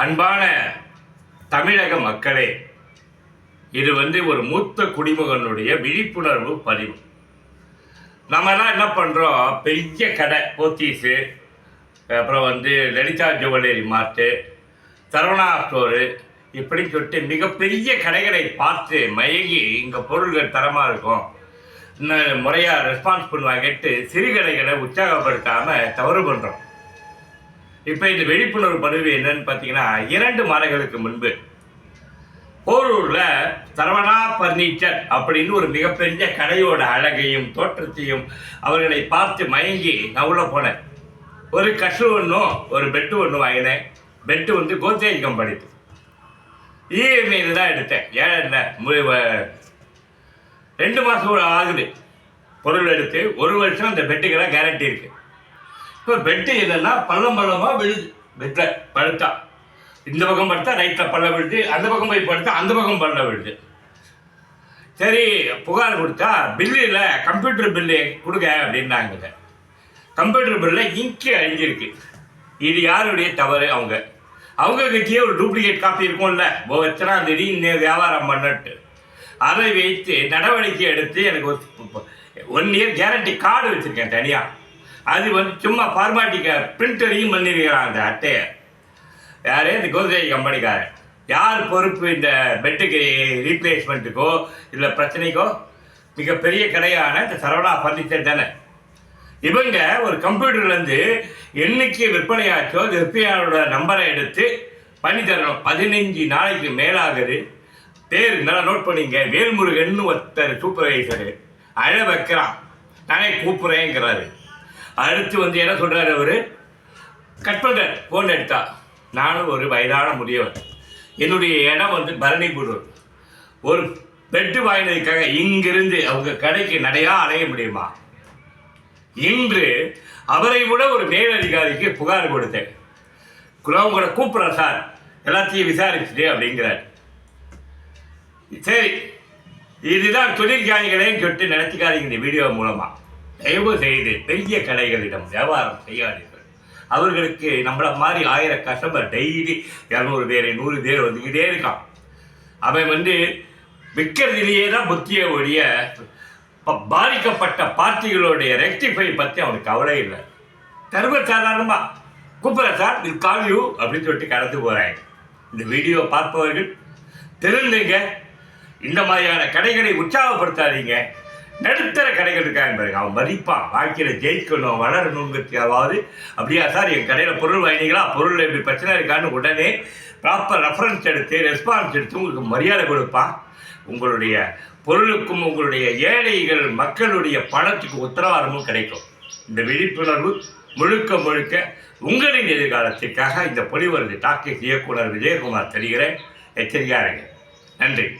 அன்பான தமிழக மக்களே இது வந்து ஒரு மூத்த குடிமகனுடைய விழிப்புணர்வு பதிவு. நம்மலாம் என்ன பண்ணுறோம் பெரிய கடை போத்தீஸு அப்புறம் வந்து Lalitha jewellery mart Saravana store இப்படின்னு சொல்லிட்டு மிகப்பெரிய கடைகளை பார்த்து மயங்கி இங்கே பொருள்கள் தரமாக இருக்கும். முறையாக ரெஸ்பான்ஸ் பண்ணுவாங்கட்டு சிறு கடைகளை உற்சாகப்படுத்தாமல் தவறு பண்ணுறோம் இப்போ இந்த விழிப்புணர்வு பதிவு என்னன்னு பார்த்தீங்கன்னா இரண்டு மாதங்களுக்கு முன்பு போரூரில் சரவணா பர்னிச்சர் அப்படின்னு ஒரு மிகப்பெரிய கடையோட அழகையும் தோற்றத்தையும் அவர்களை பார்த்து மயங்கி நான் உள்ளே போனேன். ஒரு கஷு ஒன்றும் ஒரு பெட்டு ஒன்று வாங்கினேன். பெட்டு வந்து கோத்ரேஜ் கம்பெனி இஎம்ஐயில் தான் எடுத்தேன். ஏழை மு- ரெண்டு மாதம் ஆகுது. பொருள் எடுத்து ஒரு வருஷம் அந்த பெட்டுக்கெல்லாம் கேரண்டி இருக்குது இப்போ பெட்டு என்னன்னா பள்ளம் பள்ளமாக விழுது? பெட்டில் படுத்தா. இந்த பக்கம் படுத்தா ரைட்டில் பள்ள விழுது. அந்த பக்கம் போய் படுத்தா அந்த பக்கம் பள்ள விழுது. சரி புகார் கொடுத்தா பில்லில் கம்ப்யூட்டர் பில்லு கொடுங்க அப்படின்னாங்க. கம்ப்யூட்டர் பில்லில் இங்கு அழிஞ்சிருக்கு. இது யாருடைய தவறு அவங்க? அவங்க கிட்டேயே ஒரு டூப்ளிகேட் காப்பி இருக்கும்ல. ஓ தேதி இன்னும் வியாபாரம் பண்ணட்டு. அதை வைத்து நடவடிக்கை எடுத்து எனக்கு ஒரு ஒன் இயர் கேரண்டி கார்டு வச்சுருக்கேன் தனியாக அது வந்து சும்மா ஃபார்மாட்டிக்க பிரிண்டரையும் பண்ணியிருக்கிறான் அந்த அட்டையை. யார்? இந்த கோத்ரேஜ் கம்பெனிக்காரன். யார் பொறுப்பு இந்த பெட்டுக்கு ரீப்ளேஸ்மெண்ட்டுக்கோ இல்லை பிரச்சனைக்கோ? மிகப்பெரிய கடையான இந்த சரவணா ஃபர்னிச்சர் தானே. இவங்க ஒரு கம்ப்யூட்டர்லேருந்து என்னைக்கு விற்பனையாச்சோ அந்த விற்பனையாளரோட நம்பரை எடுத்து பண்ணி தரணும். பதினஞ்சு நாளைக்கு மேலாகுது. பேர் நல்லா நோட் பண்ணிங்க. வேல்முருகன் ஒருத்தர் சூப்பர்வைசரு அழ வைக்கிறான். நானே கூப்பிட்றேங்கிறாரு அடுத்து வந்து என்ன சொல்கிறாரு அவர்? கட் பண்ணுறார். ஃபோன் எடுத்தா. நானும் ஒரு வயதான முதியவர். என்னுடைய இடம் வந்து பரணிபுரம் ஒரு பெட்டு வாங்கினதுக்காக இங்கிருந்து அவங்க கடைக்கு நடையா அலைய முடியுமா? இன்று அவரை விட ஒரு மேலதிகாரிக்கு புகார் கொடுத்தேன். உங்களை கூப்பிட்றேன் சார். எல்லாத்தையும் விசாரிச்சுட்டு அப்படிங்கிறார். சரி. இதுதான் தொழிற்காணிகளேன்னு சொல்லிட்டு நடத்திக்காதீங்க இந்த வீடியோ மூலமாக தயவு செய்து பெரிய கடைகளிடம் வியாபாரம் செய்யாதீர்கள். அவர்களுக்கு நம்மளை மாதிரி ஆயிரம் கஸ்டமர் டெய்லி இரநூறு பேர் நூறு பேர் வந்துக்கிட்டே இருக்கான். அவன் வந்து விற்கிறதுலேயே தான் புத்திய ஒழிய ப- பாதிக்கப்பட்ட பார்ட்டிகளுடைய ரெக்டிஃபை பற்றி அவனுக்கு கவலை இல்லை. சர்வ சாதாரணமாக கூப்பிட்ற சார் இது கால்யூ அப்படின்னு சொல்லிட்டு கடந்து போகிறாங்க இந்த வீடியோ பார்ப்பவர்கள் தெரிந்துங்க. இந்த மாதிரியான கடைகளை உற்சாகப்படுத்தாதீங்க. நடுத்தர கடைகள் இருக்காங்க பாருங்க அவன் மதிப்பான். வாழ்க்கையில் ஜெயிக்கணும் வளரணுங்கிறதுக்காவது அப்படியா சார் என் கடையில் பொருள் வாங்கினீங்களா? பொருள் இப்படி பிரச்சனை இருக்கான்னு உடனே ப்ராப்பர் ரெஃபரன்ஸ் எடுத்து ரெஸ்பான்ஸ் எடுத்து உங்களுக்கு மரியாதை கொடுப்பான். உங்களுடைய பொருளுக்கும் உங்களுடைய ஏழைகள் மக்களுடைய பணத்துக்கு உத்தரவாதமும் கிடைக்கும். இந்த விழிப்புணர்வு முழுக்க முழுக்க உங்களின் எதிர்காலத்திற்காக இந்த பொலிவரது டாக்கிஸ் இயக்குனர் விஜயகுமார் தெரிகிறேன். எச்சரிக்கையாக இருங்க. நன்றி.